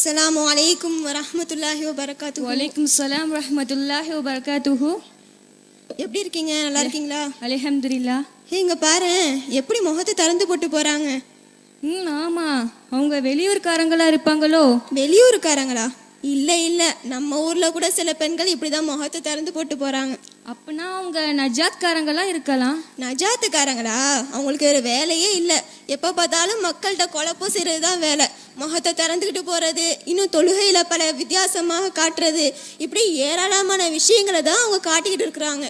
அஸ்ஸலாமு அலைக்கும் வரஹ்மத்துல்லாஹி வபரகாத்து வலைக்கும் சலாம் ரஹ்மத்துல்லாஹி வபரகாத்துஹு. எப்படி இருக்கீங்க? நல்லா இருக்கீங்களா? அல்ஹம்துலில்லா. ஏய், இங்க பாரு எப்படி முகத்தை திறந்து போட்டு போறாங்க? ம் ஆமா. அவங்க வெளியூர்காரங்களா இருப்பாங்களோ? வெளியூருக்காரங்களா இல்ல இல்ல. நம்ம ஊர்ல கூட சில பெண்கள் இப்படிதான் முகத்தை திறந்து போட்டு போறாங்க. அப்பனா அவங்க நஜாத்காரங்களா இருக்கலாம்? நஜாத்துக்காரங்களா? அவங்களுக்கு வேற வேலையே இல்ல. எப்ப பார்த்தாலும் மக்கள்கிட்ட குழப்பம் செய்யறது தான் வேலை. முகத்தை திறந்துக்கிட்டு போறது இன்னும் தொழுகையில பல வித்தியாசமாக காட்டுறது இப்படி ஏராளமான விஷயங்களை தான் அவங்க காட்டிக்கிட்டு இருக்கிறாங்க.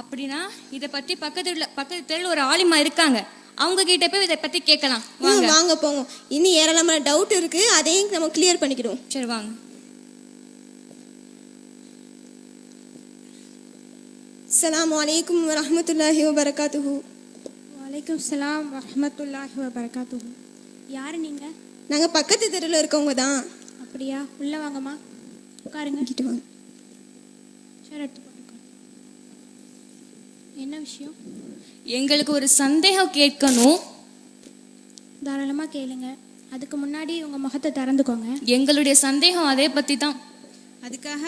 அப்படின்னா இத பத்தி பக்கத்துல பக்கத்து தெருல ஒரு ஆலிமா இருக்காங்க. அவங்க கிட்ட போய் இதை பத்தி கேட்கலாம். வாங்க. வாங்க போவோம் இன்னும் ஏராளமான டவுட் இருக்கு. அதையும் நம்ம கிளியர் பண்ணிக்கிடுவோம். சரி வாங்க. அஸ்ஸலாமு அலைக்கும் வரஹ்மத்துல்லாஹி வபரகாத்துஹு. வலைக்கம் சலாம் வரமத்துல்லாஹி வபரகாத்துஹு. யார் நீங்கள் நாங்க பக்கத்து தெருவில் இருக்கவங்க தான். அப்படியா? உள்ளே வாங்கம்மா. உட்காருங்க. கிட்ட வாங்க. ஷேர் எடுத்து என்ன விஷயம்? எங்களுக்கு ஒரு சந்தேகம் கேட்கணும். தாராளமாக கேளுங்க. அதுக்கு முன்னாடி உங்கள் முகத்தை திறந்துக்கோங்க. எங்களுடைய சந்தேகம் அதே பத்தி தான். அதுக்காக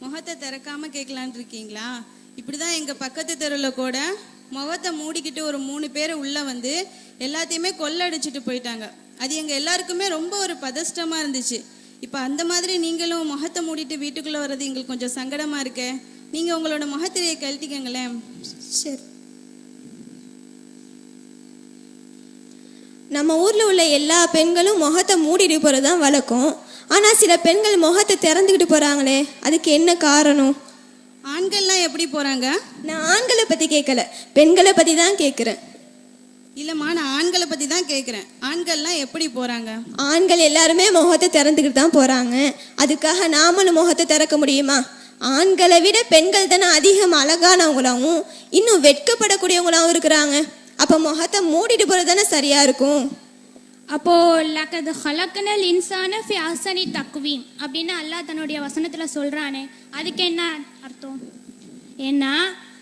முகத்தை திறக்காம கேட்கலான் இருக்கீங்களா? இப்படிதான் எங்க பக்கத்து தெருவில் கூட முகத்தை மூடிக்கிட்டு ஒரு மூணு பேர் உள்ள வந்து எல்லாத்தையுமே கொள்ளடிச்சிட்டு போயிட்டாங்க. அது எங்க எல்லாருக்குமே ரொம்ப ஒரு பதஷ்டமா இருந்துச்சு. இப்போ அந்த மாதிரி நீங்களும் முகத்தை மூடிட்டு வீட்டுக்குள்ள வர்றது எங்களுக்கு கொஞ்சம் சங்கடமா இருக்கே. நீங்க உங்களோட முகத்திரையை கழட்டிக்கங்களேன். சரி. நம்ம ஊர்ல உள்ள எல்லா பெண்களும் முகத்தை மூடிட்டு போறது தான் வழக்கம். ஆனா சில பெண்கள் முகத்தை திறந்துக்கிட்டு போறாங்களே அதுக்கு என்ன காரணம்? ஆண்கள்லாம் எப்படி போறாங்க? நான் ஆண்களை பத்தி கேட்கல பெண்களை பத்தி தான் கேட்கிறேன் இல்லம்மா நான் ஆண்களை பத்தி தான் கேட்குறேன் ஆண்கள்லாம் எப்படி போறாங்க? ஆண்கள் எல்லாருமே முகத்தை திறந்துக்கிட்டு தான் போறாங்க. அதுக்காக நாமளும் முகத்தை திறக்க முடியுமா? ஆண்களை விட பெண்கள் தானே அதிகம் அழகானவங்களாவும் இன்னும் வெட்கப்படக்கூடியவங்களாவும் இருக்கிறாங்க. அப்ப முகத்தை மூடிட்டு போறது தானே சரியா இருக்கும்? அப்போ லக்கது ஹலக்கனல் இன்சான ஃபி அஹ்சனி தக்வீம் அப்படின்னு அல்லாஹ் தன்னுடைய வசனத்தில் சொல்கிறானே அதுக்கு என்ன அர்த்தம்? ஏன்னா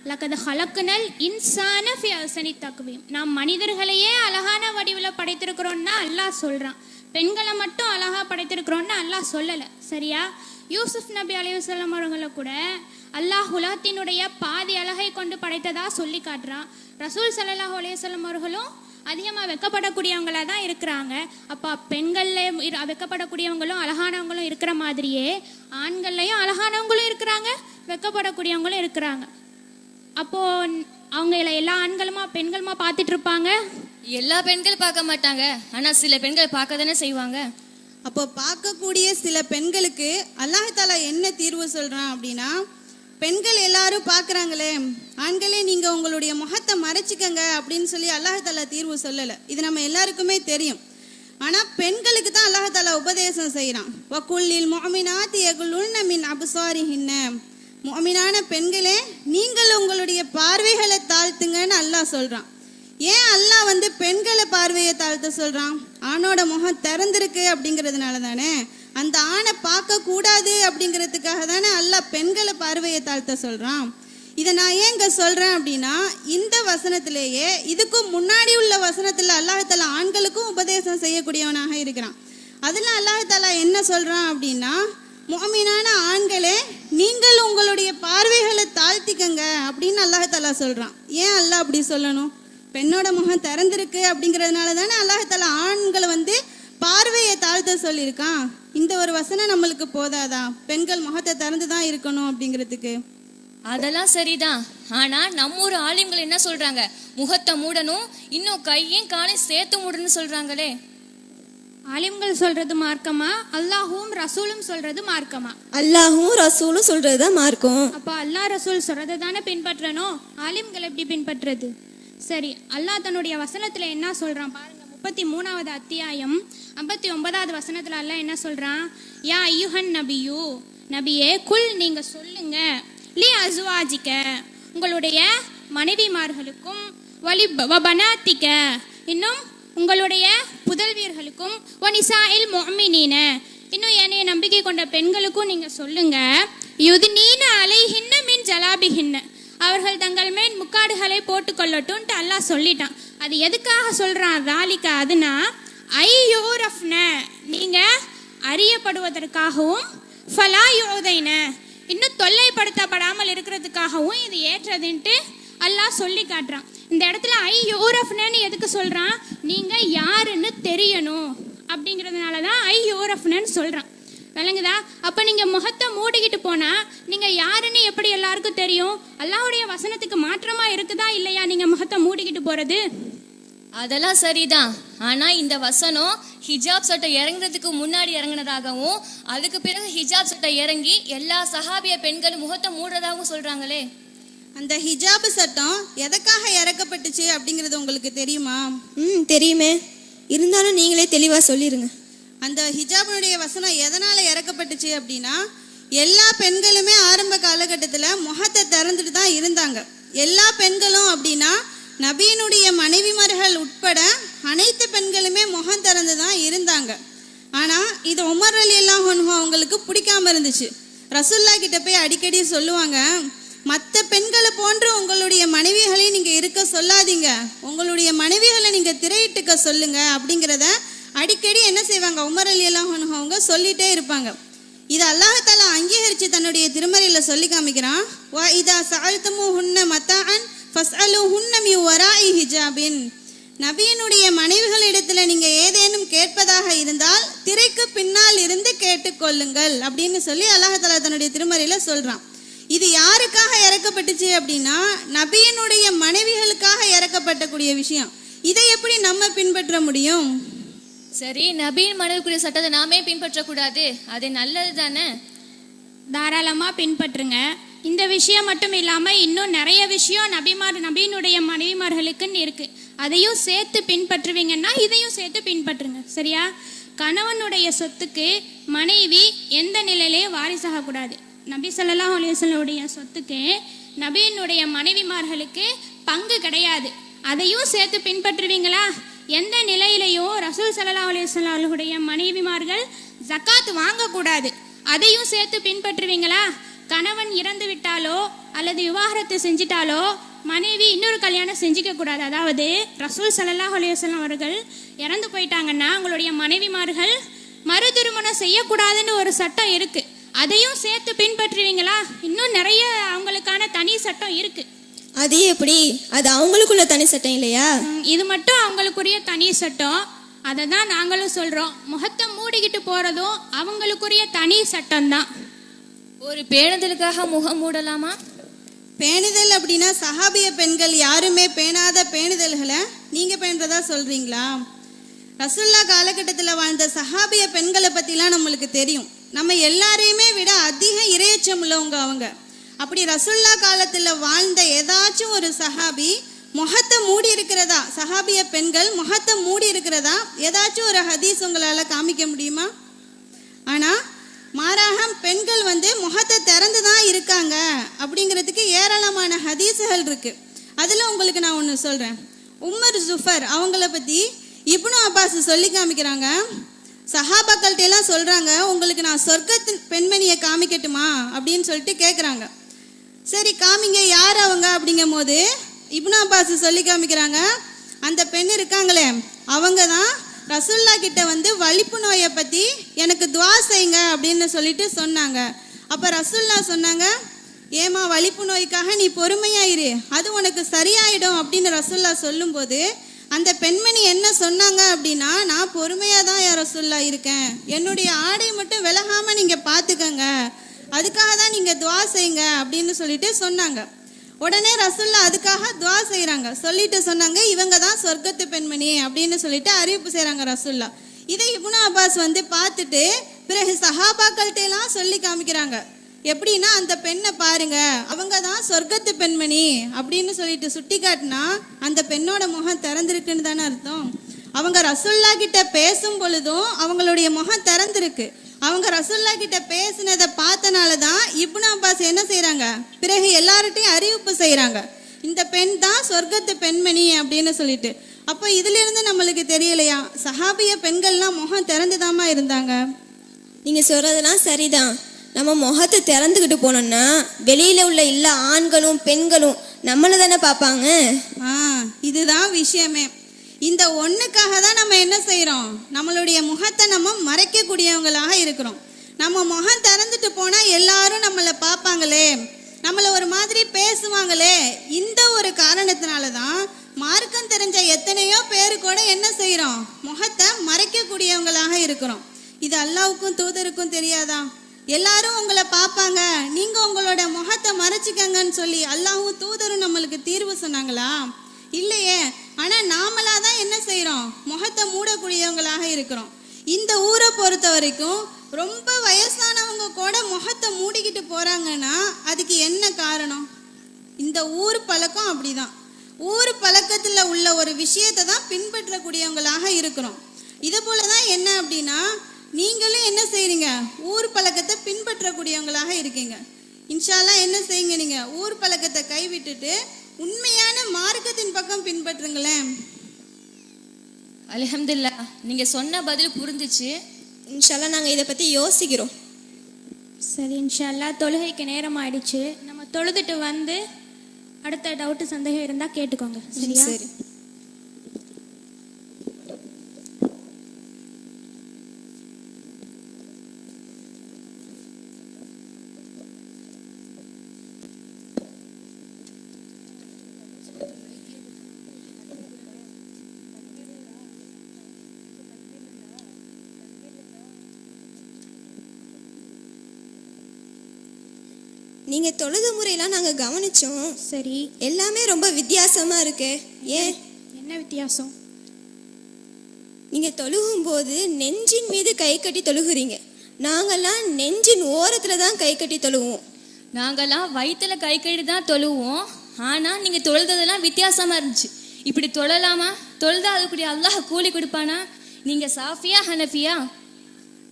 லக்கது ஹலக்குனல் இன்சான ஃபி அசனி தக்வீம். நாம் மனிதர்களையே அழகான வடிவில் படைத்திருக்கிறோன்னா அல்லாஹ் சொல்கிறான் பெண்களை மட்டும் அழகாக படைத்திருக்கிறோன்னு அல்லாஹ் சொல்லலை. சரியா? யூசுப் நபி அலையுசல்லம் அவர்களை கூட அல்லாஹ் உலகத்தினுடைய பாதி அழகை கொண்டு படைத்ததாக சொல்லி காட்டுறான். ரசூல் சல்லாஹ் அலைஹி அவர்களும் அதிகமாக வெக்கப்படக்கூடியவங்களா தான் இருக்கிறாங்க. அப்போ பெண்களில் வெக்கப்படக்கூடியவங்களும் அழகானவங்களும் இருக்கிற மாதிரியே ஆண்கள்லையும் அழகானவங்களும் இருக்கிறாங்க வெக்கப்படக்கூடியவங்களும் இருக்கிறாங்க. அப்போ அவங்கள எல்லா ஆண்களுமா பெண்களுமா பார்த்துட்டு இருப்பாங்க எல்லா பெண்கள் பார்க்க மாட்டாங்க. ஆனா சில பெண்கள் பார்க்க தானே செய்வாங்க. அப்போ பார்க்கக்கூடிய சில பெண்களுக்கு அல்லாஹாலா என்ன தீர்வு சொல்றான் அப்படின்னா பெண்கள் எல்லாரும் பார்க்குறாங்களே ஆண்களே நீங்க உங்களுடைய முகத்தை மறைச்சிக்கங்க அப்படின்னு சொல்லி அல்லாஹாலா தீர்வு சொல்லலை. இது நம்ம எல்லாருக்குமே தெரியும். ஆனா பெண்களுக்கு தான் அல்லாஹாலா உபதேசம் செய்கிறான் வக்குள்ளில் மொமினாத் எகுலுன்ன மின் அபுசாரிஹின்ன. மோமினான பெண்களே நீங்கள் உங்களுடைய பார்வைகளை தாழ்த்துங்கன்னு அல்லாஹ் சொல்கிறான் ஏன் அல்லாஹ் வந்து பெண்களை பார்வையை தாழ்த்த சொல்கிறான் ஆணோட முகம் திறந்திருக்கு அப்படிங்கிறதுனால தானே? அந்த ஆணை பார்க்கக்கூடாது அப்படிங்கிறதுக்காக தானே அல்லாஹ் பெண்களை பார்வையை தாழ்த்த சொல்கிறான் இதை நான் ஏன் இங்கே சொல்கிறேன் அப்படின்னா இந்த வசனத்திலேயே இதுக்கும் முன்னாடி உள்ள வசனத்தில் அல்லாஹால ஆண்களுக்கும் உபதேசம் செய்யக்கூடியவனாக இருக்கிறான். அதில் அல்லாஹாலா என்ன சொல்கிறான் அப்படின்னா மோமினான ஆண்களே நீங்கள் உங்களுடைய பார்வைகளை தாழ்த்திக்கங்க அப்படின்னு அல்லாஹத்தாலா சொல்கிறான் ஏன் அல்லாஹ் அப்படி சொல்லணும்? பெண்ணோட முகம் திறந்திருக்கு அப்படிங்கிறதுனால தானே அல்லாஹாலா ஆண்களை வந்து பார்வையை தாழ்த்த சொல்லியிருக்கான். இந்த ஒரு வசனம் நம்மளுக்கு போதாதா? பெண்கள் முகத்தை திறந்து தான் இருக்கணும் அப்படிங்கிறதுக்கு. அதெல்லாம் சரிதான். ஆனா நம்ம ஊர் ஆலிம்கள் என்ன சொல்றாங்க? முகத்தை மூடணும் இன்னும் கையும் காலையும் சேர்த்து மூடணும்னு சொல்றாங்களே. ஆலிம்கள் சொல்றது மார்க்கமா? அல்லாஹும் ரசூலும் சொல்றது மார்க்கமா? அல்லாஹும் ரசூலும் சொல்றதுதான் மார்க்கும். அப்போ அல்லாஹ் ரசூல் சொல்றதை தானே பின்பற்றணும்? ஆலிம்கள் எப்படி பின்பற்றுறது சரி அல்லாஹ் தன்னுடைய வசனத்துல என்ன சொல்றான்? பாருங்க முப்பத்தி மூணாவது அத்தியாயம் ஐம்பத்தி ஒன்பதாவது வசனத்துல அல்லாஹ் என்ன சொல்றான்? யா ஐயுஹன் நபியு நபியே குல் நீங்க சொல்லுங்க. லி அசுவாஜிக்க உங்களுடைய மனைவிமார்களுக்கும் வலி வபனாத்திக்க இன்னும் உங்களுடைய புதல்வியர்களுக்கும் ஒனிசாயில் மொமினீன இன்னும் என்னைய நம்பிக்கை கொண்ட பெண்களுக்கும் நீங்க சொல்லுங்க. யுதினீன அலைஹின்ன மின் ஜலாபிஹின்ன. அவர்கள் தங்கள் மேல் முக்காடுகளை போட்டுக்கொள்ளட்டும்ட்டு அல்லாஹ் சொல்லிட்டான். அது எதுக்காக சொல்றான்? ராலிக்கா அதுனா ஐ யூரஃப்ன. நீங்க அறியப்படுவதற்காகவும் ஃபலாயுதைன இன்னும் தொல்லைப்படுத்தப்படாமல் இருக்கிறதுக்காகவும் இது ஏற்றதுன்ட்டு அல்லாஹ் சொல்லி காட்டுறான். இந்த இடத்துல ஐ யோரஃப்னு எதுக்கு சொல்கிறான் நீங்கள் யாருன்னு தெரியணும். அப்படிங்கிறதுனால தான் ஐ யோரஃப்னு சொல்கிறான் விளங்குதா? அப்போ நீங்கள் முகத்தை மூடிக்கிட்டு போனால் நீங்கள் யாருன்னு எப்படி எல்லாருக்கும் தெரியும்? அல்லாவுடைய வசனத்துக்கு மாற்றமாக இருக்குதா இல்லையா நீங்கள் முகத்தை மூடிக்கிட்டு போகிறது அதெல்லாம் சரிதான். ஆனா இந்த வசனம் ஹிஜாப் சட்டை இறங்குறதுக்கு முன்னாடி இறங்குனதாகவும் அதுக்கு பிறகு ஹிஜாப் சட்டை இறங்கி எல்லா சஹாபிய பெண்களும் முகத்தை மூடுறதாகவும் சொல்றாங்களே. அந்த ஹிஜாபு சட்டம் எதற்காக இறக்கப்பட்டுச்சு அப்படிங்கிறது உங்களுக்கு தெரியுமா? ம் தெரியுமே. இருந்தாலும் நீங்களே தெளிவாக சொல்லிடுங்க அந்த ஹிஜாபினுடைய வசனம் எதனால இறக்கப்பட்டுச்சு அப்படின்னா எல்லா பெண்களுமே ஆரம்ப காலகட்டத்தில் முகத்தை திறந்துட்டு தான் இருந்தாங்க. எல்லா பெண்களும் அப்படின்னா நபியினுடைய மனைவிமார்கள் உட்பட அனைத்து பெண்களுமே முகம் திறந்து தான் இருந்தாங்க. ஆனால் இது உமர் அலி எல்லாம் அவங்களுக்கு பிடிக்காம இருந்துச்சு. ரசுல்லா கிட்ட போய் அடிக்கடி சொல்லுவாங்க மற்ற பெண்களை போன்று உங்களுடைய மனைவிகளை நீங்கள் இருக்க சொல்லாதீங்க. உங்களுடைய மனைவிகளை நீங்கள் திரையிட்டுக்க சொல்லுங்க அப்படிங்கிறத அடிக்கடி என்ன செய்வாங்க? உமர் அலி அல்லாஹ் அவங்க சொல்லிட்டே இருப்பாங்க. இது அல்லாஹால அங்கீகரித்து தன்னுடைய திருமறையில் சொல்லி காமிக்கிறான். வா இதா சாழ்த்தமு ஹுன்ன மத்தான் ஃபஸ்அலு ஹுன்னம் யூ வராஇ ஹிஜாபின். நபியினுடைய மனைவிகளிடத்தில் நீங்க ஏதேனும் கேட்பதாக இருந்தால் திரைக்கு பின்னால் இருந்து கேட்டுக்கொள்ளுங்கள் அப்படின்னு சொல்லி அல்லாஹால தன்னுடைய திருமறையில சொல்றான். இது யாருக்காக இறக்கப்பட்டுச்சு அப்படின்னா நபியினுடைய மனைவிகளுக்காக இறக்கப்பட்டக்கூடிய விஷயம். இதை எப்படி நம்ம பின்பற்ற முடியும்? சரி நபீன் மனைவிக்குரிய சட்டத்தை நாமே பின்பற்றக்கூடாது. அது நல்லது தானே? தாராளமாக பின்பற்றுங்க. இந்த விஷயம் மட்டும் இல்லாமல் இன்னும் நிறைய விஷயம் நபிமார் நபியினுடைய மனைவிமார்களுக்குன்னு இருக்கு. அதையும் சேர்த்து பின்பற்றுவீங்கன்னா இதையும் சேர்த்து பின்பற்றுங்க. சரியா? கணவனுடைய சொத்துக்கு மனைவி எந்த நிலையிலையும் வாரிசாகக்கூடாது. நபி சொல்லலாம் அலிசல்லுடைய சொத்துக்கு நபியினுடைய மனைவிமார்களுக்கு பங்கு கிடையாது. அதையும் சேர்த்து பின்பற்றுவீங்களா? எந்த நிலையிலையும் ரசூல் சல்லா அலைஹி அவர்களுடைய மனைவிமார்கள் ஜக்காத் வாங்கக்கூடாது. அதையும் சேர்த்து பின்பற்றுவீங்களா? கணவன் இறந்து விட்டாலோ அல்லது விவாகரத்து செஞ்சிட்டாலோ மனைவி இன்னொரு கல்யாணம் செஞ்சிக்க கூடாது அதாவது ரசூல் சல்லாஹ் அலைஹி அவர்கள் இறந்து போயிட்டாங்கன்னா உங்களுடைய மனைவிமார்கள் மறு திருமணம் செய்யக்கூடாதுன்னு ஒரு சட்டம் இருக்கு. அதையும் சேர்த்து பின்பற்றுவீங்களா? இன்னும் நிறைய அவங்களுக்கான தனி சட்டம் இருக்கு. அது எப்படி? அது அவங்களுக்குள்ள தனி சட்டம் இல்லையா? இது மட்டும் அவங்களுக்குரிய தனி சட்டம். அதை தான் நாங்களும் சொல்றோம். முகத்தை மூடிக்கிட்டு போறதும் அவங்களுக்குரிய தனி சட்டம் தான் ஒரு பேணுதலுக்காக முகம் மூடலாமா? பேணுதல் அப்படின்னா சஹாபிய பெண்கள் யாருமே பேணாத பேணுதல்களை நீங்க பேணுறதா சொல்றீங்களா? ரசுல்லா காலகட்டத்தில் வாழ்ந்த சஹாபிய பெண்களை பற்றிலாம் நம்மளுக்கு தெரியும். நம்ம எல்லாரையுமே விட அதிக இரையச்சம் உள்ளவங்க அவங்க. அப்படி ரசுல்லா காலத்தில் வாழ்ந்த ஏதாச்சும் ஒரு சஹாபி முகத்தை மூடி இருக்கிறதா? சஹாபிய பெண்கள் முகத்தை மூடி இருக்கிறதா? ஏதாச்சும் ஒரு ஹதீஸ் உங்களால் காமிக்க முடியுமா? ஆனால் மாறாக பெண்கள் வந்து முகத்தை திறந்து தான் இருக்காங்க அப்படிங்கிறதுக்கு ஏராளமான ஹதீஸுகள் இருக்குது அதில் உங்களுக்கு நான் ஒன்று சொல்கிறேன் உமர் ஜுஃபர் அவங்கள பற்றி இப்னு அப்பாஸ் சொல்லி காமிக்கிறாங்க. சஹாபாக்கள்கிட்ட எல்லாம் சொல்கிறாங்க உங்களுக்கு நான் சொர்க்கத்து பெண்மணியை காமிக்கட்டுமா? அப்படின்னு சொல்லிட்டு கேட்குறாங்க சரி காமிங்க யார் அவங்க? அப்படிங்கும் போது இப்னு அப்பாஸ் சொல்லி காமிக்கிறாங்க அந்த பெண் இருக்காங்களே அவங்க தான் ரசுல்லா கிட்ட வந்து வலிப்பு நோயை பற்றி எனக்கு துவா செய்யுங்க அப்படின்னு சொல்லிட்டு சொன்னாங்க. அப்போ ரசுல்லா சொன்னாங்க ஏமா வலிப்பு நோய்க்காக நீ பொறுமையாயிரு அது உனக்கு சரியாயிடும் அப்படின்னு ரசுல்லா சொல்லும்போது அந்த பெண்மணி என்ன சொன்னாங்க அப்படின்னா நான் பொறுமையாக தான் யார் ரசுல்லா இருக்கேன். என்னுடைய ஆடை மட்டும் விலகாமல் நீங்கள் பார்த்துக்கங்க அதுக்காக தான் நீங்கள் துவா செய்யுங்க அப்படின்னு சொல்லிட்டு சொன்னாங்க. உடனே ரசுல்லா அதுக்காக துவா செய்கிறாங்க சொல்லிட்டு சொன்னாங்க இவங்க தான் சொர்க்கத்து பெண்மணி அப்படின்னு சொல்லிட்டு அறிவிப்பு செய்கிறாங்க ரசுல்லா இதை இபுனா அப்பாஸ் வந்து பார்த்துட்டு பிறகு சஹாபாக்கள்கிட்ட எல்லாம் சொல்லி காமிக்கிறாங்க. எப்படின்னா அந்த பெண்ணை பாருங்க. அவங்க தான் சொர்க்கத்து பெண்மணி அப்படின்னு சொல்லிட்டு சுட்டி காட்டினா அந்த பெண்ணோட முகம் திறந்திருக்குன்னு தானே அர்த்தம். அவங்க ரசுல்லா கிட்ட பேசும் பொழுதும் அவங்களுடைய முகம் திறந்திருக்கு. அவங்க ரசுல்லா கிட்ட பேசினதை பார்த்தனால தான் இப்னு அப்பாஸ் என்ன செய்கிறாங்க பிறகு எல்லார்ட்டையும் அறிவிப்பு செய்கிறாங்க இந்த பெண் தான் சொர்க்கத்து பெண்மணி அப்படின்னு சொல்லிட்டு. அப்போ இதுலேருந்து நம்மளுக்கு தெரியலையா? சஹாபிய பெண்கள்லாம் முகம் திறந்துதாம்மா இருந்தாங்க? நீங்கள் சொல்கிறதுலாம் சரிதான். நம்ம முகத்தை திறந்துக்கிட்டு போனோம்னா வெளியில உள்ள எல்லா ஆண்களும் பெண்களும் நம்மளை தானே பார்ப்பாங்க? ஆ இதுதான் விஷயமே. இந்த ஒண்ணுக்காக தான் நம்ம என்ன செய்கிறோம் நம்மளுடைய முகத்தை நம்ம மறைக்கக்கூடியவங்களாக இருக்கிறோம். நம்ம முகம் திறந்துட்டு போனா எல்லாரும் நம்மளை பார்ப்பாங்களே. நம்மளை ஒரு மாதிரி பேசுவாங்களே. இந்த ஒரு காரணத்தினால தான் மார்க்கம் தெரிஞ்ச எத்தனையோ பேர் கூட என்ன செய்கிறோம் முகத்தை மறைக்கக்கூடியவங்களாக இருக்கிறோம். இது அல்லாவுக்கும் தூதருக்கும் தெரியாதா? எல்லாரும் உங்களை பார்ப்பாங்க. நீங்க உங்களோட முகத்தை மறைச்சிக்கங்கன்னு சொல்லி அல்லாவும் தூதரும் நம்மளுக்கு தீர்வு சொன்னாங்களா? இல்லையே. ஆனா நாமளா தான் என்ன செய்கிறோம் முகத்தை மூடக்கூடியவங்களாக இருக்கிறோம். இந்த ஊரை பொறுத்த வரைக்கும் ரொம்ப வயசானவங்க கூட முகத்தை மூடிக்கிட்டு போறாங்கன்னா அதுக்கு என்ன காரணம்? இந்த ஊர் பழக்கம் அப்படிதான். ஊர் பழக்கத்துல உள்ள ஒரு விஷயத்தை தான் பின்பற்றக்கூடியவங்களாக இருக்கிறோம். இது போல தான் என்ன அப்படின்னா நீங்களும் என்ன செய்றீங்க? ஊர் பழக்கத்தை பின்பற்றக்கூடியவங்களாக இருக்கீங்க. இன்ஷால்லா என்ன செய்யுங்க நீங்க? ஊர் பழக்கத்தை கைவிட்டுட்டு உண்மையான மார்க்கத்தின் பக்கம் பின்பற்றுங்களேன். அல்ஹம்துலில்லா நீங்க சொன்ன பதில் புரிஞ்சுச்சு. இன்ஷால்லா நாங்கள் இதை பற்றி யோசிக்கிறோம். சரி இன்ஷால்லா தொழுகைக்கு நேரம் ஆயிடுச்சு நம்ம தொழுதுட்டு வந்து அடுத்த டவுட்டு சந்தேகம் இருந்தால் கேட்டுக்கோங்க. சரியா? சரி. நீங்க தொழுது முறையெல்லாம் நாங்க கவனிச்சோம். சரி. எல்லாமே ரொம்ப வித்தியாசமா இருக்கு. ஏன்? என்ன வித்தியாசம்? நீங்க தொழுகும்போது நெஞ்சின் மீது கை கட்டி தொழுகுறீங்க. நாங்கெல்லாம் நெஞ்சின் ஓரத்துல தான் கை கட்டி தொழுவோம். நாங்கெல்லாம் வயித்துல கை கழுவி தான் தொழுவோம். ஆனா நீங்க தொழுததெல்லாம் வித்தியாசமா இருந்துச்சு. இப்படி தொழலாமா? தொழுதா அதுக்குரிய அல்லாஹ் கூலி கொடுப்பானா? நீங்க சாஃபியா ஹனஃபியா?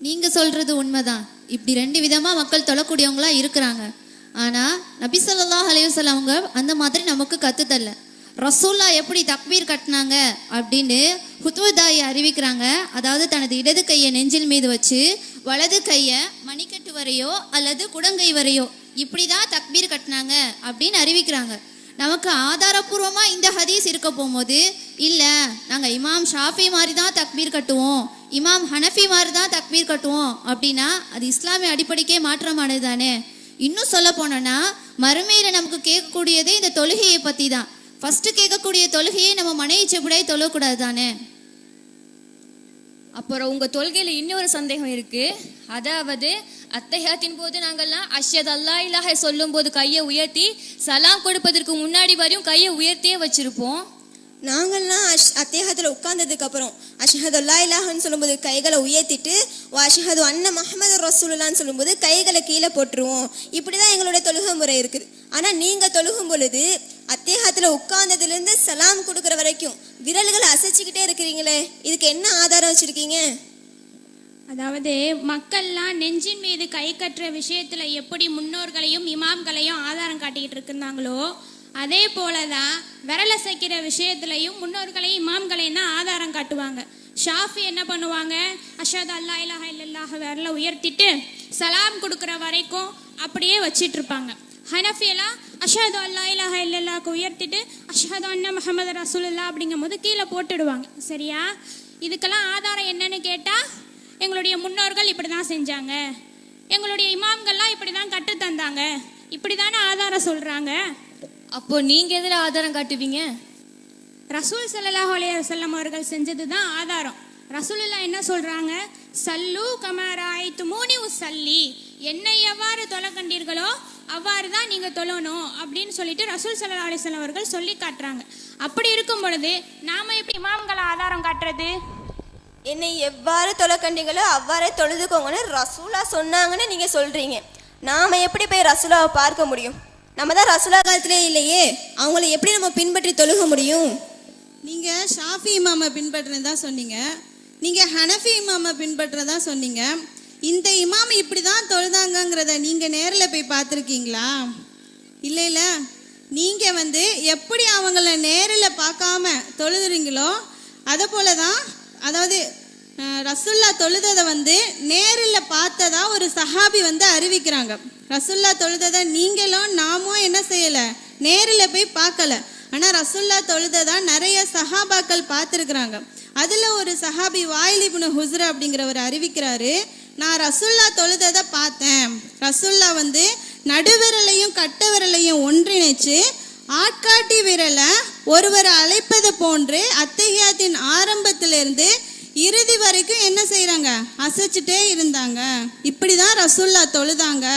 நீங்க சொல்றது உண்மைதான். இப்படி ரெண்டு விதமா மக்கள் தொழக்கூடியவங்களா இருக்கிறாங்க. ஆனால் நபி சொல்லா அலைஹி அவங்க அந்த மாதிரி நமக்கு கத்துத்தரல ரசூல்லா எப்படி தக்பீர் கட்டினாங்க அப்படின்னு ஹுத்வதாயை அறிவிக்கிறாங்க. அதாவது தனது இடது கையை நெஞ்சில் மீது வச்சு வலது கையை மணிக்கட்டு வரையோ அல்லது குடங்கை வரையோ இப்படி தான் தக்பீர் கட்டினாங்க அப்படின்னு அறிவிக்கிறாங்க. நமக்கு ஆதாரபூர்வமாக இந்த ஹதீஸ் இருக்க போகும்போது இல்லை நாங்கள் இமாம் ஷாஃபி மாதிரி தான் தக்பீர் கட்டுவோம் இமாம் ஹனஃபி மாதிரி தான் தக்பீர் கட்டுவோம் அப்படின்னா அது இஸ்லாமிய அடிப்படைக்கே மாற்றமானது தானே? இன்னும் சொல்ல போனோம்னா மறுமையில் நமக்கு கேட்கக்கூடியதே இந்த தொழுகையை பற்றி தான் ஃபஸ்ட்டு கேட்கக்கூடிய தொழுகையை நம்ம மனைவி செப்படையே தொழக்கூடாது தானே அப்புறம் உங்கள் தொழுகையில் இன்னொரு சந்தேகம் இருக்குது அதாவது அத்தையாத்தின் போது நாங்கெல்லாம் அஷத் அல்லா இல்லாஹ சொல்லும் போது கையை உயர்த்தி சலாம் கொடுப்பதற்கு முன்னாடி வரையும் கையை உயர்த்தியே வச்சுருப்போம். நாங்கள்லாம் அஷ் அத்தேகத்தில் உட்கார்ந்ததுக்கு அப்புறம் அஷ்ஹது அல்லா இலாஹன்னு சொல்லும்போது கைகளை உயர்த்திட்டு ஓ அஷஹது அன்ன மஹமது ரசூலுல்லான்னு சொல்லும்போது கைகளை கீழே போட்டுருவோம். இப்படி தான் எங்களுடைய தொழுகை முறை இருக்குது. ஆனால் நீங்கள் தொழுகும் பொழுது அத்தேகத்தில் உட்கார்ந்ததுலேருந்து சலாம் கொடுக்குற வரைக்கும் விரல்களை அசைச்சிக்கிட்டே இருக்கிறீங்களே இதுக்கு என்ன ஆதாரம் வச்சுருக்கீங்க? அதாவது மக்கள்லாம் நெஞ்சின் மீது கை கட்டுற விஷயத்தில் எப்படி முன்னோர்களையும் இமாம்களையும் ஆதாரம் காட்டிக்கிட்டு இருந்தாங்களோ அதே போலதான் விரல சைக்கிற விஷயத்துலையும் முன்னோர்களையும் இமாம்களையும் தான் ஆதாரம் காட்டுவாங்க. ஷாஃபி என்ன பண்ணுவாங்க? அஷத் அல்லா இலாஹ இல்லாஹ விரல உயர்த்திட்டு சலாம் கொடுக்குற வரைக்கும் அப்படியே வச்சிட்டு இருப்பாங்க ஹனஃபியெல்லாம் அஷாது அல்லா இல்லாஹ இல்லல்லாக்கு உயர்த்திட்டு அஷாது அண்ணா முஹம்மது ரசூலுல்லா அப்படிங்கும் போது கீழே போட்டுடுவாங்க. சரியா? இதுக்கெல்லாம் ஆதாரம் என்னன்னு கேட்டா எங்களுடைய முன்னோர்கள் இப்படி தான் செஞ்சாங்க. எங்களுடைய இமாம்கள்லாம் இப்படி தான் கற்றுத்தந்தாங்க. இப்படி தானே ஆதாரம் சொல்கிறாங்க அப்போ நீங்க எதுல ஆதாரம் காட்டுவீங்க? ரசூல் ஸல்லல்லாஹு அலைஹி வஸல்லம் அவர்கள் செஞ்சது தான் ஆதாரம். ரசூலுல்லா என்ன சொல்றாங்க? சல்லு கமராய்த்து மூனி உசல்லி என்னை எவ்வாறு தொலை கண்டீர்களோ அவ்வாறு தான் நீங்க தொழணும். அப்படின்னு சொல்லிட்டு ரசூல் ஸல்லல்லாஹு அலைஹி வஸல்லம் அவர்கள் சொல்லி காட்டுறாங்க. அப்படி இருக்கும் பொழுது நாம எப்படி இமாம்களை ஆதாரம் காட்டுறது? என்னை எவ்வாறு தொலை கண்டீங்களோ அவ்வாறே தொழுதுக்கோங்கன்னு ரசூலா சொன்னாங்கன்னு நீங்க சொல்றீங்க. நாம எப்படி போய் ரசூலாவை பார்க்க முடியும்? நம்ம தான் ரசுலா காலத்திலே இல்லையே. அவங்கள எப்படி நம்ம பின்பற்றி தொழுக முடியும்? நீங்க ஷாஃபி இமாமை பின்பற்றுறதா சொன்னீங்க. நீங்க ஹனஃபி இமாமை பின்பற்றுறதா சொன்னீங்க. இந்த இமாம் இப்படி தான் தொழுதாங்கங்கிறத நீங்க நேரில் போய் பார்த்துருக்கீங்களா? இல்லை இல்லை. நீங்க வந்து எப்படி அவங்கள நேரில் பார்க்காம தொழுதுறீங்களோ அதை போல தான் அதாவது ரசுல்லா தொழுததை வந்து நேரில் பார்த்ததா ஒரு சஹாபி வந்து அறிவிக்கிறாங்க. ரசுல்லா தொழுததை நீங்களும் நாமும் என்ன செய்யலை? நேரில் போய் பார்க்கல. ஆனால் ரசுல்லா தொழுததா நிறைய சஹாபாக்கள் பார்த்துருக்குறாங்க. அதில் ஒரு சஹாபி வாயில் ஹுஸ்ர அப்படிங்கிறவர் அறிவிக்கிறாரு நான் ரசுல்லா தொழுததை பார்த்தேன். ரசுல்லா வந்து நடுவிரலையும் கட்ட விரலையும் ஒன்றிணைச்சு ஆட்காட்டி விரலை ஒருவர் அழைப்பது போன்று அத்தகையாத்தின் ஆரம்பத்திலிருந்து இறுதி வரைக்கும் என்ன செய்கிறாங்க அசைச்சிட்டே இருந்தாங்க. இப்படி தான் ரசுல்லா தொழுதாங்க.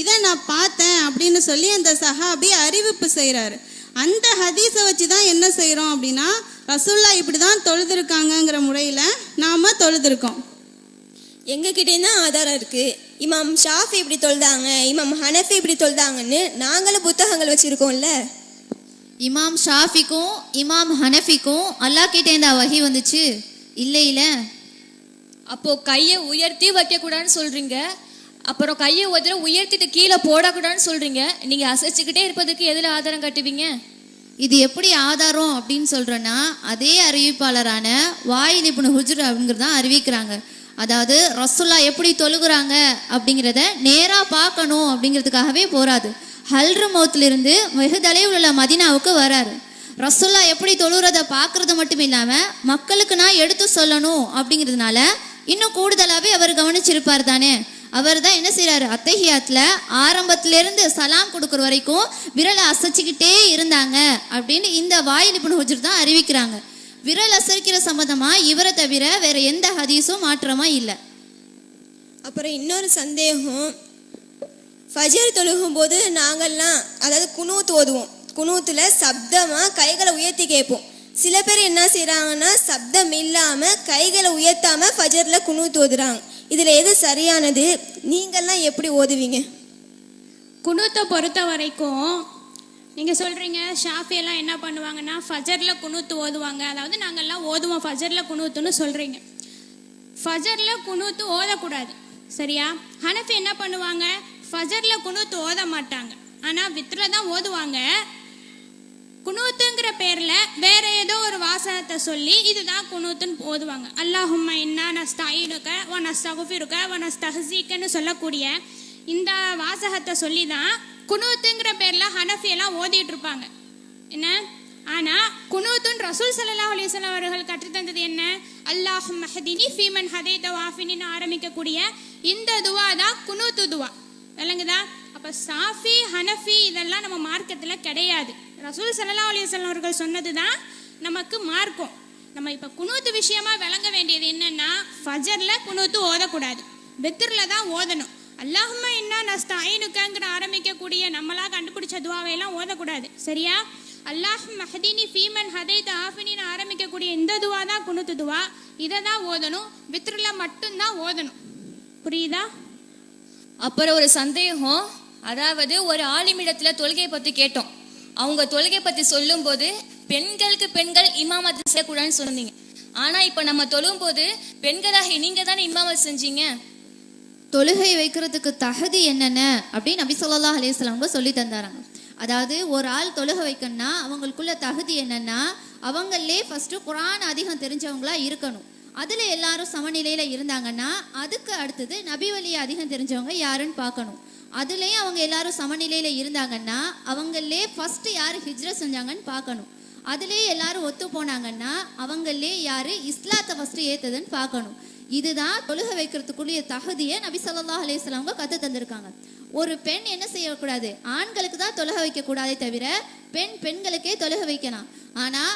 இதை நான் பார்த்தேன் அப்படின்னு சொல்லி அந்த சஹாபி அறிவிப்பு செய்றாரு. அந்த ஹதீஸை வச்சு தான் என்ன செய்றோம் அப்படின்னா ரசுல்லா இப்படி தான் தொழுதுருக்காங்கங்கிற முறையில் நாம தொழுதுருக்கோம். எங்ககிட்டயும் தான் ஆதாரம் இருக்கு. இமாம் ஷாஃபி இப்படி தொழுதாங்க இமாம் ஹனஃபி இப்படி தொழுதாங்கன்னு நாங்களும் புத்தகங்கள் வச்சிருக்கோம்ல. இமாம் ஷாஃபிக்கும் இமாம் ஹனஃபிக்கும் அல்லாஹ் கிட்ட இந்த வகி வந்துச்சு? இல்லை இல்லை அப்போ கையை உயர்த்தி வைக்க கூடாதுன்னு சொல்றீங்க. அப்புறம் கையை உதற உயர்த்திட்டு கீழே போடக்கூடாதுன்னு சொல்றீங்க. நீங்க அசைச்சுக்கிட்டே இருப்பதுக்கு எதுல ஆதாரம் கட்டுவீங்க? இது எப்படி ஆதாரம் அப்படின்னு சொல்றேன்னா அதே அறிவிப்பாளரான வாயில் இப்னு ஹுஜ்ர் அப்படிங்கிறது தான் அறிவிக்கிறாங்க. அதாவது ரசுல்லா எப்படி தொழுகுறாங்க அப்படிங்கிறத நேராக பார்க்கணும் அப்படிங்கிறதுக்காகவே போகாது ஹல்ரு மௌத்திலிருந்து வெகு தொலைவில் உள்ள மதினாவுக்கு வராரு. ரசுல்லா எப்படி தொழுகிறத பார்க்கறது மட்டும் இல்லாமல் மக்களுக்கு நான் எடுத்து சொல்லணும் அப்படிங்கிறதுனால இன்னும் கூடுதலாகவே அவர் கவனிச்சிருப்பார் தானே. அவர் தான் என்ன செய்கிறாரு அத்தஹியாத்துல ஆரம்பத்திலிருந்து சலாம் கொடுக்குற வரைக்கும் விரலை அசைச்சுக்கிட்டே இருந்தாங்க அப்படின்னு இந்த வாயில் இப்னு ஹுஜர் தான் அறிவிக்கிறாங்க. விரல் அசைக்கிற சம்மந்தமாக இவரை தவிர வேற எந்த ஹதீஸும் மாற்றமா இல்லை. அப்புறம் இன்னொரு சந்தேகம். ஃபஜர் தொழுகும் போது நாங்கள்லாம் அதாவது குணூத் ஓதுவோம். குணூத்தில் சப்தமா கைகளை உயர்த்தி கேட்போம். சில பேர் என்ன செய்கிறாங்கன்னா சப்தம் இல்லாமல் கைகளை உயர்த்தாமல் ஃபஜரில் குனூத் தோதுறாங்க. இதில் எது சரியானது? நீங்கள்லாம் எப்படி ஓதுவீங்க? குனூத்தை பொறுத்த வரைக்கும் நீங்கள் சொல்கிறீங்க ஷாஃபியெல்லாம் என்ன பண்ணுவாங்கன்னா ஃபஜரில் குனூத்து ஓதுவாங்க அதாவது நாங்கள்லாம் ஓதுவோம் ஃபஜரில் குனூத்துன்னு சொல்கிறீங்க ஃபஜரில் குனூத்து ஓதக்கூடாது சரியா? ஹனஃபி என்ன பண்ணுவாங்க? ஃபஜரில் குனூத்து ஓத மாட்டாங்க. ஆனால் வித்தில் தான் ஓதுவாங்க. குனூத்துங்கிற பேரில் வேற ஏதோ ஒரு வாசகத்தை சொல்லி இதுதான் குனூத்துன்னு ஓதுவாங்க அல்லாஹும்மா இன்னா நஸ்தாயினுக்க வ நஸ்தகுஃபிருக்க வ நஸ்தஹ்சீக்கன்னு சொல்லக்கூடிய இந்த வாசகத்தை சொல்லி தான் குனூத்துங்கிற பேரில் ஹனஃபியெல்லாம் ஓதிட்டு இருப்பாங்க என்ன? ஆனால் குனூத்துன் ரசூல் சல்லா அலைஹி அவர்கள் கற்றுத்தந்தது என்ன? அல்லாஹு மஹதினி ஃபீமன் ஹதைத வாஃபினின்னு ஆரம்பிக்கக்கூடிய இந்த துவா தான் குனூத்து துவா. விளங்குதா? அப்போ சாஃபி ஹனஃபி இதெல்லாம் நம்ம மார்க்கத்தில் கிடையாது. ரசூல் சல்லா அலைஹி அவர்கள் சொன்னது தான் நமக்கு மார்க்கம். நம்ம இப்ப குணூத்து விஷயமா விளங்க வேண்டியது என்னன்னா ஃபஜர்ல குணூத்து ஓதக்கூடாது. வித்திரில் தான் ஓதணும். அல்லாஹுமா என்ன நஸ்தாயினுக்கங்கிற ஆரம்பிக்கக்கூடிய நம்மளா கண்டுபிடிச்ச துவாவையெல்லாம் ஓதக்கூடாது. சரியா? அல்லாஹ் மஹதீனி ஃபீமன் ஹதைத் ஆஃபினின்னு ஆரம்பிக்கக்கூடிய இந்த துவா தான் குணுத்து துவா. இதை தான் ஓதணும். வித்ருல மட்டும்தான் ஓதணும். புரியுதா? அப்புறம் ஒரு சந்தேகம். அதாவது ஒரு ஆலிமிடத்தில் தொழுகை பத்தி கேட்டோம். அவங்க தொழுகை பத்தி சொல்லும்போது பெண்களுக்கு பெண்கள் இமாமத்து செய்யக்கூடாதுன்னு சொன்னீங்க. ஆனா இப்ப நம்ம தொழும்போது பெண்களாக நீங்க தானே இமாமத் செஞ்சீங்க? தொழுகை வைக்கிறதுக்கு தகுதி என்னென்ன? அப்படின்னு நபி சொல்லா அலைஹி சொல்லி தந்தாராங்க அதாவது ஒரு ஆள் தொழுகை வைக்கணும்னா அவங்களுக்குள்ள தகுதி என்னன்னா அவங்களே ஃபர்ஸ்ட் குரான் அதிகம் தெரிஞ்சவங்களா இருக்கணும். அதுல எல்லாரும் சமநிலையில இருந்தாங்கன்னா அதுக்கு அடுத்தது நபி வழியை அதிகம் தெரிஞ்சவங்க யாருன்னு பார்க்கணும். அதுலேயும் அவங்க எல்லாரும் சமநிலையில் இருந்தாங்கன்னா அவங்களே ஃபஸ்ட்டு யார் ஹிஜ்ர செஞ்சாங்கன்னு பார்க்கணும். அதுலேயே எல்லாரும் ஒத்து போனாங்கன்னா அவங்களே யார் இஸ்லாத்தை ஃபஸ்ட்டு ஏற்றதுன்னு பார்க்கணும். இதுதான் தொழுகை வைக்கிறதுக்குரிய தகுதியை நபி சொல்லா அலையாமங்க கற்று தந்திருக்காங்க. ஒரு பெண் என்ன செய்யக்கூடாது? ஆண்களுக்கு தான் தொழுகை வைக்கக்கூடாதே தவிர பெண் பெண்களுக்கே தொழுகை வைக்கலாம். ஆனால்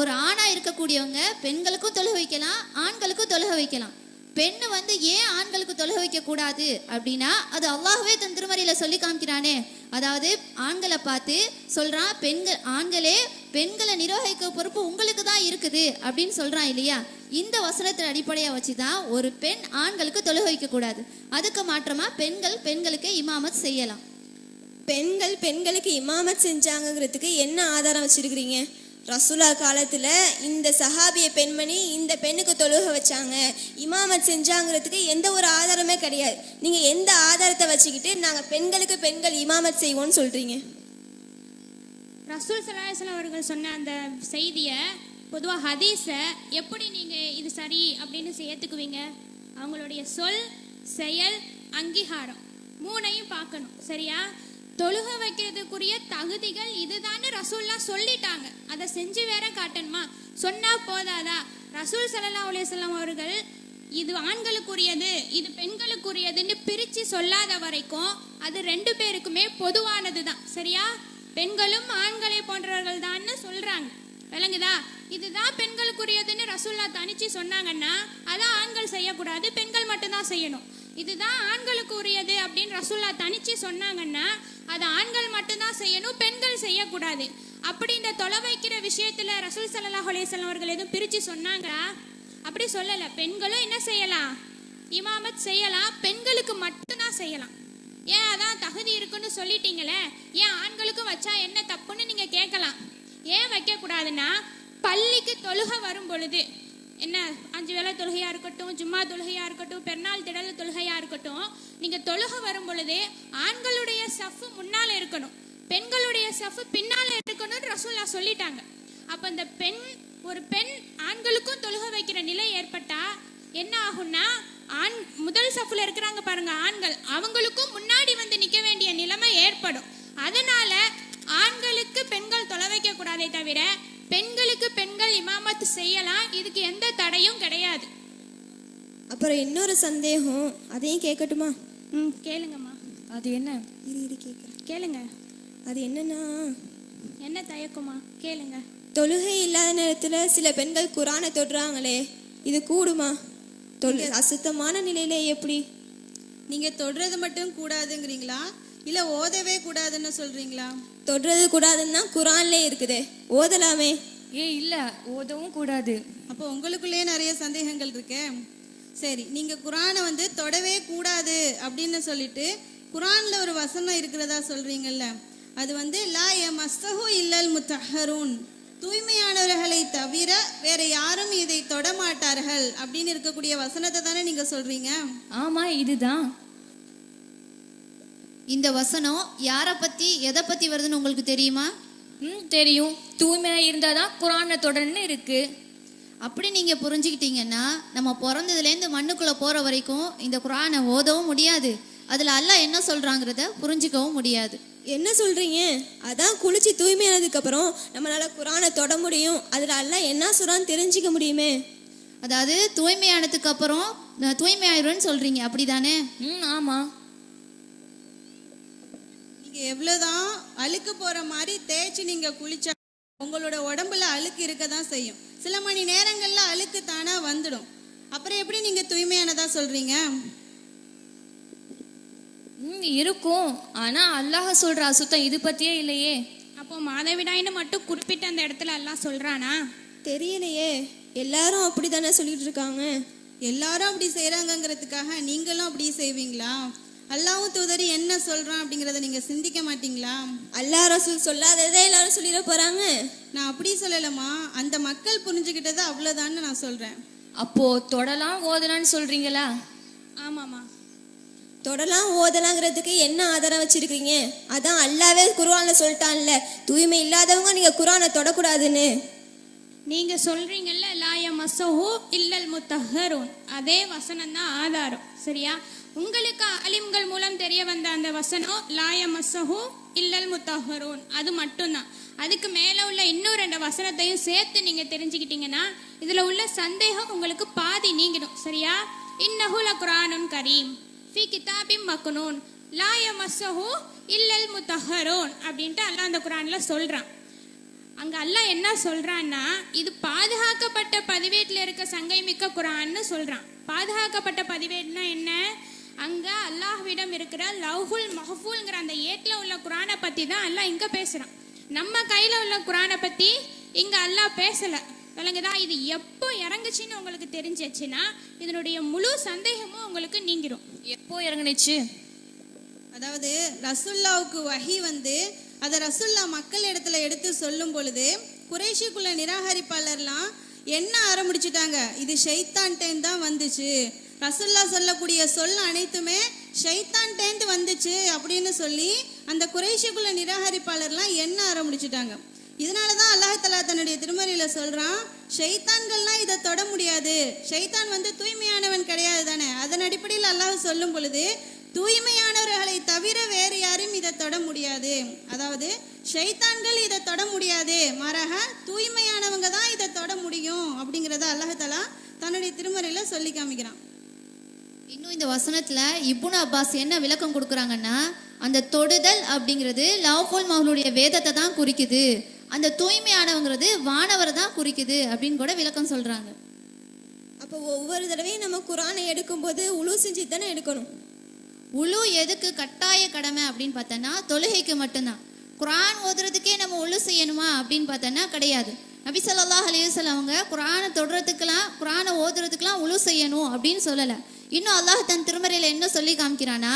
ஒரு ஆணாக இருக்கக்கூடியவங்க பெண்களுக்கும் தொழுகை வைக்கலாம் ஆண்களுக்கும் தொழுகை வைக்கலாம். பெண்ணு வந்து ஏன் ஆண்களுக்கு தொலை வைக்க கூடாது அப்படின்னா அது அல்லாஹ்வே தன் திருமறையில சொல்லி காமிக்கிறானே. அதாவது ஆண்களை பார்த்து சொல்றான் பெண்கள் ஆண்களே பெண்களை நிர்வகிக்க பொறுப்பு உங்களுக்கு தான் இருக்குது அப்படின்னு சொல்றான் இல்லையா? இந்த வசனத்தின் அடிப்படையாக வச்சு தான் ஒரு பெண் ஆண்களுக்கு தொழுகை வைக்க கூடாது. அதுக்கு மாற்றமா பெண்கள் பெண்களுக்கு இமாமத் செய்யலாம். பெண்கள் பெண்களுக்கு இமாமத் செஞ்சாங்கங்கிறதுக்கு என்ன ஆதாரம் வச்சிருக்கிறீங்க? ரசூலா காலத்தில் இந்த சஹாபிய பெண்மணி இந்த பெண்ணுக்கு தொழுக வச்சாங்க. இமாமத் செஞ்சாங்கிறதுக்கு எந்த ஒரு ஆதாரமே கிடையாது. நீங்கள் எந்த ஆதாரத்தை வச்சுக்கிட்டு நாங்கள் பெண்களுக்கு பெண்கள் இமாமத் செய்வோம்னு சொல்கிறீங்க ரசூல் சலாஹம் அவர்கள் சொன்ன அந்த செய்தியை பொதுவாக ஹதீஸை எப்படி நீங்கள் இது சரி அப்படின்னு சேர்த்துக்குவீங்க? அவங்களுடைய சொல் செயல் அங்கீகாரம் மூணையும் பார்க்கணும். சரியா? தொழுக வைக்கிறதுக்குரிய தகுதிகள் இதுதான்னு ரசூல்லா சொல்லிட்டாங்க. அதை செஞ்சு வேற காட்டணுமா? சொன்னா போதாதா? ரசூல் சல்லா அலிசல்லாம் அவர்கள் இது ஆண்களுக்குரியது இது பெண்களுக்குரியதுன்னு பிரிச்சு சொல்லாத வரைக்கும் அது ரெண்டு பேருக்குமே பொதுவானது தான் சரியா? பெண்களும் ஆண்களை போன்றவர்கள் தான்னு சொல்றாங்க. விளங்குதா? இதுதான் பெண்களுக்குரியதுன்னு ரசூல்லா தனிச்சு சொன்னாங்கன்னா அதான் ஆண்கள் செய்யக்கூடாது பெண்கள் மட்டும்தான் செய்யணும். இதுதான் ஆண்களுக்கு உரியது அப்படின்னு ரசூல்லா தனிச்சு சொன்னாங்கன்னா அதை ஆண்கள் மட்டும்தான் செய்யணும் பெண்கள் செய்யக்கூடாது. அப்படி இந்த தொலை வைக்கிற விஷயத்துல ரசூல் சல்லா அலைஹி அவர்கள் எதுவும் பிரிச்சு சொன்னாங்களா? அப்படி சொல்லல. பெண்களும் என்ன செய்யலாம்? இமாமத் செய்யலாம். பெண்களுக்கு மட்டும்தான் செய்யலாம். ஏன் அதான் தகுதி இருக்குன்னு சொல்லிட்டீங்களே? ஏன் ஆண்களுக்கும் வச்சா என்ன தப்புன்னு நீங்க கேட்கலாம். ஏன் வைக்க கூடாதுன்னா பள்ளிக்கு தொழுக வரும் பொழுது என்ன? அஞ்சு வேளை தொழுகையாக இருக்கட்டும் ஜும்மா தொழுகையாக இருக்கட்டும் பெருநாள் திடல் தொழுகையாக இருக்கட்டும் நீங்கள் தொழுகை வரும் பொழுது ஆண்களுடைய சஃபு முன்னால் இருக்கணும். பெண்களுடைய சஃபு பின்னால் இருக்கணும்னு ரசூல்லா சொல்லிட்டாங்க. அப்போ இந்த பெண் ஒரு பெண் ஆண்களுக்கும் தொழுக வைக்கிற நிலை ஏற்பட்டா என்ன ஆகும்னா ஆண் முதல் சஃபில் இருக்கிறாங்க பாருங்க ஆண்கள் அவங்களுக்கும் முன்னாடி வந்து நிற்க வேண்டிய நிலைமை ஏற்படும். அதனால ஆண்களுக்கு பெண்கள் தொலை வைக்க கூடாதே தவிர பெண்களுக்கு பெண்கள் இமாமத் செய்யலாம். இதுக்கு எந்த தடையும் கிடையாது. அப்புறம் இன்னொரு சந்தேகம். அதையும் கேட்கட்டுமா? ம் கேளுங்கம்மா. அது என்ன? இரு இரு கேட்குறேன். கேளுங்க. அது என்னன்னா? என்ன தயக்கமா கேளுங்க. தொழுகை இல்லாத நேரத்துல சில பெண்கள் குரானை தொடுறாங்களே இது கூடுமா? தொழு அசுத்தமான நிலையில எப்படி? நீங்க தொடுறது மட்டும் கூடாதுங்கிறீங்களா? இல்ல ஓதவே கூடாதுன்னு சொல்றீங்களா? தொடுறது கூடாதுன்னு தான் குரான்லே இருக்குதே. ஓதலாமே. ஏ இல்ல ஓதவும் கூடாது. அப்போ உங்களுக்குள்ளேயே நிறைய சந்தேகங்கள் இருக்கே. சரி நீங்க குரானை வந்து தொடவே கூடாது அப்படின்னு சொல்லிட்டு குரான்ல ஒரு வசனம் இருக்கிறதா சொல்றீங்கல்ல அது வந்து லா எ மஸ்தஹு இல்லல் முத்தஹரூன். தூய்மையானவர்களை தவிர வேற யாரும் இதை தொட மாட்டார்கள் அப்படின்னு இருக்கக்கூடிய வசனத்தை தானே நீங்க சொல்றீங்க? ஆமா இதுதான். இந்த வசனம் யாரை பத்தி எதை பத்தி வருதுன்னு உங்களுக்கு தெரியுமா? ம் தெரியும். தூய்மையா இருந்தாதான் குரானை தொடர்ன்னு இருக்கு. அப்படி நீங்க புரிஞ்சுக்கிட்டீங்கன்னா நம்ம பிறந்ததுலேருந்து மண்ணுக்குள்ள போற வரைக்கும் இந்த குரானை ஓதவும் முடியாது. அதுல அல்லாஹ் என்ன சொல்றாங்கிறத புரிஞ்சுக்கவும் முடியாது. என்ன சொல்றீங்க? அதான் குளிச்சு தூய்மையானதுக்கு அப்புறம் நம்மளால குரானை தொட முடியும். அதுல எல்லாம் என்ன சொல்றான்னு தெரிஞ்சுக்க முடியுமே. அதாவது தூய்மையானதுக்கு அப்புறம் அஹ், தூய்மையாயிரும்னு சொல்றீங்க. அப்படிதானே? ம் ஆமா. நீங்க எவ்வளவுதான் அழுக்கு போற மாதிரி தேய்ச்சி நீங்க குளிச்சா உங்களோட உடம்புல அழுக்கு இருக்க தான் செய்யும். சில மணி நேரங்கள்ல அழுக்கு தானா வந்துடும். அப்புறம் எப்படி நீங்க தூய்மையானதா சொல்றீங்க? ம் இருக்கும். ஆனா அல்லாஹ் சொல்ற அசுத்தம் இது பத்தியே இல்லையே. அப்போ மாதவிடாயின்னு மட்டும் குறிப்பிட்ட அந்த இடத்துல எல்லாம் சொல்றானா? தெரியலையே. எல்லாரும் அப்படிதானே சொல்லிட்டு இருக்காங்க. எல்லாரும் அப்படி செய்றாங்கங்கிறதுக்காக நீங்களும் அப்படி செய்வீங்களா? அல்லாவும் தூதர் என்ன சொல்றான் அப்படிங்கறத நீங்க சிந்திக்க மாட்டீங்களா? அல்லாஹ் ரசூல் சொல்லாததே எல்லாரும் சொல்லிட போறாங்க. நான் அப்படி சொல்லலம்மா. அந்த மக்கள் புரிஞ்சுக்கிட்டது அவ்வளவுதான்னு நான் சொல்றேன். அப்போ தொடலாம் ஓதலாம்னு சொல்றீங்களா? ஆமாமா தொடலாம் ஓதலாங்கிறதுக்கு என்ன ஆதாரம் வச்சிருக்கீங்க? அதான் அல்லாவே குர்ஆன்ல சொல்லிட்டான்ல. தூய்மை இல்லாதவங்க நீங்க குர்ஆனை தொடக்கூடாதுன்னு. நீங்க சொல்றீங்கல்ல லாய மசஹு இல்லல் முத்தஹரூன். அதே வசனம் தான் ஆதாரம். சரியா? உங்களுக்கு அலிம்கள் மூலம் தெரிய வந்த அந்த வசனம் லாய மசஹு இல்லல் முத்தஹரூன் அது மட்டும்தான். அதுக்கு மேலே உள்ள இன்னும் ரெண்டு வசனத்தையும் சேர்த்து நீங்கள் தெரிஞ்சுக்கிட்டீங்கன்னா இதில் உள்ள சந்தேகம் உங்களுக்கு பாதி நீங்கிடும். சரியா? இன்னஹுல குரானுன் கரீம். ஃபி கிதாபிம் மக்னூன். லாய மசஹு இல்லல் முத்தஹரூன் அப்படின்ட்டு அல்லாஹ் அந்த குரானில் சொல்கிறான் அங்க அல்லாஹ் என்ன சொல்றான்னா இது பாதுகாக்கப்பட்ட பதிவேட்டில் இருக்க சங்கை மிக்க குரான்னு சொல்றான். பாதுகாக்கப்பட்ட பதிவேட்னா என்ன? அங்க அல்லாஹ்விடம் இருக்கிற லவ்ஹுல் மஹஃபூல்ங்கிற அந்த ஏட்ல உள்ள குரானை பத்தி தான் அல்லாஹ் இங்க பேசுறான். நம்ம கையில உள்ள குரானை பத்தி இங்க அல்லாஹ் பேசல. விளங்குதா? இது எப்போ இறங்குச்சுன்னு உங்களுக்கு தெரிஞ்சிச்சுன்னா இதனுடைய முழு சந்தேகமும் உங்களுக்கு நீங்கிரும். எப்போ இறங்குனுச்சு? அதாவது ரசுல்லாவுக்கு வஹி வந்து அதை ரசுல்லா மக்கள் இடத்துல எடுத்து சொல்லும் பொழுது குறைஷிக்குள்ள நிராகரிப்பாளர்லாம் என்ன ஆரம்பிச்சிட்டாங்க? இது ஷைத்தான்டேன் தான் வந்துச்சு. ரசுல்லா சொல்லக்கூடிய சொல் அனைத்துமே ஷைத்தான்டேந்து வந்துச்சு அப்படின்னு சொல்லி அந்த குறைஷிக்குள்ள நிராகரிப்பாளர்லாம் என்ன ஆரம்பிச்சிட்டாங்க. இதனால தான் அல்லாஹ் தன்னுடைய திருமறையில் சொல்கிறான் ஷைத்தான்கள்லாம் இதை தொட முடியாது. ஷைத்தான் வந்து தூய்மையானவன் கிடையாது தானே? அதன் அடிப்படையில் அல்லாஹ் சொல்லும் பொழுது தூய்மையானவர்களை தவிர வேறு யாரும் இதை தொட முடியாது. அதாவது ஷைத்தான்கள் இதை தொட முடியாது. மாறாக தூய்மையானவங்க தான் இதை தொட முடியும். அப்படிங்கிறத அல்லாஹலா தன்னுடைய திருமறையில் சொல்லி காமிக்கிறான். இன்னும் இந்த வசனத்துல இப்னு அப்பாஸ் என்ன விளக்கம் கொடுக்குறாங்கன்னா அந்த தொடுதல் அப்படிங்கிறது லவ்ஃபுல் மகளுடைய வேதத்தை தான் குறிக்குது. அந்த தூய்மையானவங்கிறது வானவரை தான் குறிக்குது அப்படின்னு கூட விளக்கம் சொல்றாங்க. அப்போ ஒவ்வொரு தடவையும் நம்ம குரானை எடுக்கும்போது உழு செஞ்சு தானே எடுக்கணும். உழு எதுக்கு கட்டாய கடமை அப்படின்னு பார்த்தோன்னா தொழுகைக்கு மட்டும்தான். குரான் ஓதுறதுக்கே நம்ம உழு செய்யணுமா அப்படின்னு பார்த்தோன்னா கிடையாது. நபி ஸல்லல்லாஹு அலைஹி அவங்க குரானை தொடுறதுக்கெல்லாம் குரானை ஓதுறதுக்கெல்லாம் உழு செய்யணும் அப்படின்னு சொல்லலை. இன்னும் அல்லாஹ் தன் திருமறையில் என்ன சொல்லி காமிக்கிறானா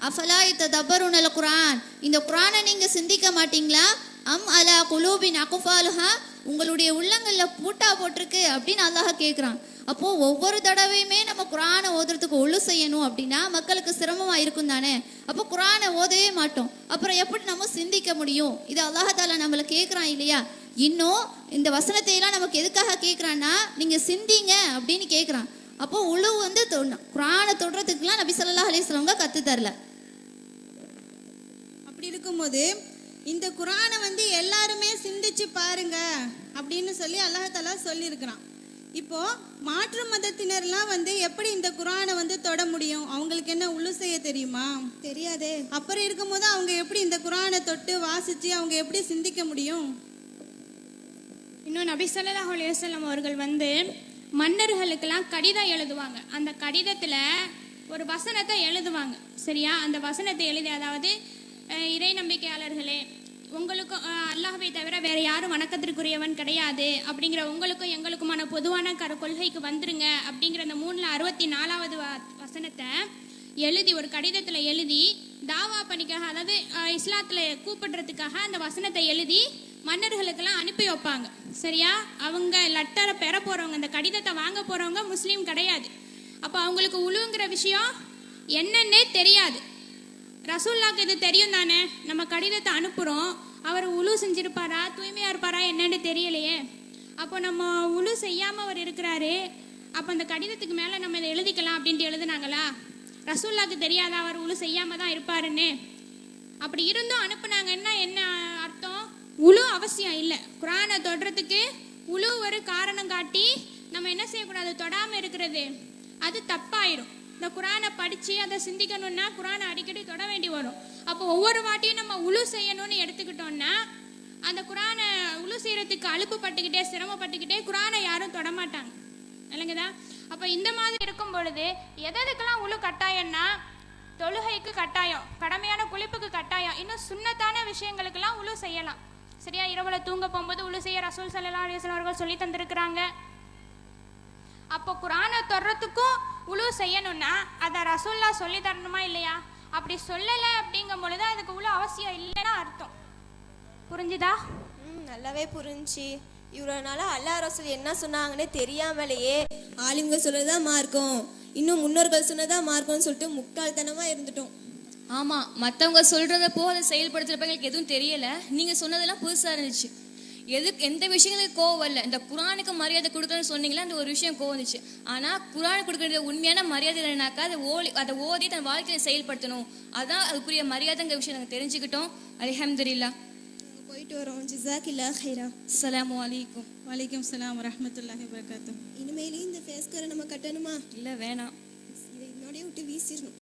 அஃபலா இத்த தபருனல் குரான் இந்த குரானை நீங்கள் சிந்திக்க மாட்டீங்களா? அம் அலா குலூபின் அகுஃபாலுஹா? உங்களுடைய உள்ளங்களில் பூட்டா போட்டிருக்கு அப்படின்னு அல்லாஹ் கேட்குறான் அப்போ ஒவ்வொரு தடவையுமே நம்ம குரானை ஓதுறதுக்கு ஒழு செய்யணும் அப்படின்னா மக்களுக்கு சிரமமா இருக்கும் தானே? அப்போ குரானை ஓதவே மாட்டோம். அப்புறம் எப்படி நம்ம சிந்திக்க முடியும்? இது அல்லாஹால நம்மளை கேட்குறான் இல்லையா? இன்னும் இந்த வசனத்தை எல்லாம் நமக்கு எதுக்காக கேட்குறான்னா நீங்க சிந்திங்க அப்படின்னு கேட்குறான் அப்போ உழு வந்து குரானை தொடுறதுக்குலாம் நபி சொல்லா அலிஸ்லவங்க வஸல்லம் கத்து தரல. அப்படி இருக்கும்போது இந்த குரானை வந்து எல்லாருமே சிந்திச்சு பாருங்க அப்படின்னு சொல்லி அல்லாஹாலா சொல்லியிருக்கிறான். இப்போ மாற்று மதத்தினர்லாம் வந்து எப்படி இந்த குரானை வந்து தொட முடியும்? அவங்களுக்கு என்ன உள்ள செய்ய தெரியுமா? தெரியாதே. அப்புறம் இருக்கும்போது அவங்க எப்படி இந்த குரானை தொட்டு வாசிச்சு அவங்க எப்படி சிந்திக்க முடியும்? இன்னும் நபி அலைஹி வஸல்லம் அவர்கள் வந்து மன்னர்களுக்கெல்லாம் கடிதம் எழுதுவாங்க. அந்த கடிதத்தில் ஒரு வசனத்தை எழுதுவாங்க. சரியா? அந்த வசனத்தை எழுதி அதாவது இறை நம்பிக்கையாளர்களே உங்களுக்கும் அல்லாஹவை தவிர வேற யாரும் வணக்கத்திற்குரியவன் கிடையாது. அப்படிங்கிற உங்களுக்கும் எங்களுக்குமான பொதுவான கரு கொள்கைக்கு வந்துருங்க. அப்படிங்கிற அந்த மூணுல அறுபத்தி நாலாவது வ- வசனத்தை எழுதி ஒரு கடிதத்தில் எழுதி தாவா பணிக்காக அதாவது இஸ்லாத்தில் இஸ்லாத்துல கூப்பிடுறதுக்காக அந்த வசனத்தை எழுதி மன்னர்களுக்கெல்லாம் அனுப்பி வைப்பாங்க. சரியா? அவங்க லெட்டரை பெற போறவங்க அந்த கடிதத்தை வாங்க போறவங்க முஸ்லீம் கிடையாது. அப்போ அவங்களுக்கு உழுவுங்கிற விஷயம் என்னன்னே தெரியாது. ரசூல்லாக்கு இது தெரியும் தானே? நம்ம கடிதத்தை அனுப்புகிறோம் அவர் உழு செஞ்சிருப்பாரா? தூய்மையாக இருப்பாரா? என்னன்னு தெரியலையே. அப்போ நம்ம உழு செய்யாமல் அவர் இருக்கிறாரு. அப்போ அந்த கடிதத்துக்கு மேலே நம்ம இதை எழுதிக்கலாம் அப்படின்ட்டு எழுதுனாங்களா? ரசூல்லாக்கு தெரியாதா? அவர் உழு செய்யாமல் தான் இருப்பாருன்னு. அப்படி இருந்தும் அனுப்புனாங்கன்னா என்ன அர்த்தம்? உழு அவசியம் இல்லை. குரானை தொடுறதுக்கு உழு ஒரு காரணம் காட்டி நம்ம என்ன செய்யக்கூடாது? தொடாமல் இருக்கிறது. அது தப்பாயிரும். இந்த குரானை படிச்சு அதை சிந்திக்கணும்னா குரானை அடிக்கடி தொட வேண்டி வரும். அப்போ ஒவ்வொரு வாட்டியும் நம்ம உழு செய்யணும்னு எடுத்துக்கிட்டோம்னா அந்த குரானை உழு செய்யறதுக்கு அலுப்புப்பட்டுக்கிட்டே சிரமப்பட்டுக்கிட்டே குரானை யாரும் தொடமாட்டாங்க இல்லைங்கதா அப்போ இந்த மாதிரி இருக்கும் பொழுது எதற்கெல்லாம் உழு கட்டாயம்னா தொழுகைக்கு கட்டாயம் கடமையான குளிப்புக்கு கட்டாயம் இன்னும் சுண்ணத்தான விஷயங்களுக்கெல்லாம் உழு செய்யலாம். சரியா? இரவுல தூங்க போகும்போது உழு செய்ய ரசூல் சல்லா அலிஸ்லாம் அவர்கள் சொல்லி தந்திருக்கிறாங்க. அப்போ குரானை தொடுறதுக்கும் உழு செய்யணும்னா அதை ரசூல்லா சொல்லி தரணுமா இல்லையா? அப்படி சொல்லலை அப்படிங்கும் பொழுது அதுக்கு உழு அவசியம் இல்லைன்னா அர்த்தம். புரிஞ்சுதா? ம் நல்லாவே புரிஞ்சுச்சு இவ்வளோ நாளாக அல்லா ரசூல் என்ன சொன்னாங்கன்னே தெரியாமலேயே ஆலிம்க சொல்றதா மார்க்கம். இன்னும் முன்னோர்கள் சொன்னதா மார்க்கம்னு சொல்லிட்டு முட்டாள்தனமாக இருந்துட்டோம். ஆமா மத்தவங்க சொல்றத போ அதை செயல்படுத்துறப்ப எங்களுக்கு எதுவும் தெரியல. நீங்க சொன்னதெல்லாம் புதுசா இருந்துச்சு. எது எந்த விஷயங்களுக்கு கோவம் வரல. இந்த குரானுக்கு மரியாதை கொடுக்கணும்னு சொன்னீங்களா அந்த ஒரு விஷயம் கோவம் வந்துச்சு. ஆனா குரான் கொடுக்கறது உண்மையான மரியாதை இல்லைனாக்கா அதை ஓலி அதை ஓதி தன் வாழ்க்கையை செயல்படுத்தணும். அதான் அதுக்குரிய மரியாதைங்கிற விஷயம் நாங்கள் தெரிஞ்சுக்கிட்டோம். அல்ஹம்துலில்லாஹ் நாங்கள் போயிட்டு வரோம். ஜிசாக் இல்லா ஹைரா அஸ்ஸலாமு அலைக்கும். வலைக்கம் சலாம் வரமத்துல்லாஹி வரகாத்து இனிமேலே இந்த ஃபேஸ்கரை நம்ம கட்டணுமா? இல்ல வேணாம். இதை என்னோடய விட்டு வீசிடணும்.